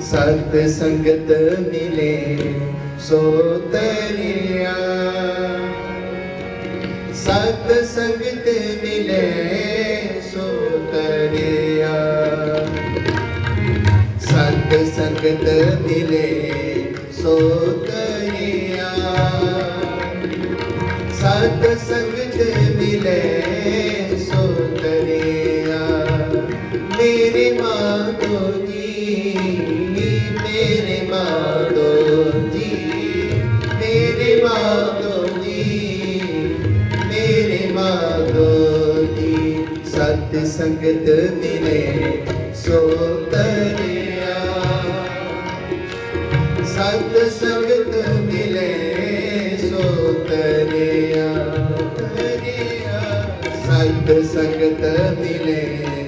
ਸਤ ਸੰਗਤ ਮਿਲੇ, ਸੋ ਤਰਿਆ। ਸਤ ਸੰਗਤ ਮਿਲੇ, ਸੋ ਤਰਿਆ। ਸਤ ਸੰਗਤ ਮਿਲੇ, ਸੋ ਤਰਿਆ। ਸਤ ਸੰਗਤ ਮਿਲੇ, ਸੋ ਤਰਿਆ। ਮੇਰੇ ਮਾਧੋ ਜੀ ਸਤ ਸੰਗਤ ਮਿਲੇ ਸੋ ਤਰਿਆ ਸਤ ਸੰਗਤ ਮਿਲੇ ਸੋ ਤਰਿਆ ਤਰਿਆ ਸਤ ਸੰਗਤ ਮਿਲੇ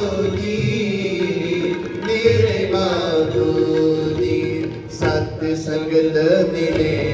ਮਾਤੋ ਜੀ ਮੇਰੇ ਮਾਤੋ ਜੀ ਸਤ ਸੰਗਤ ਮਿਲੇ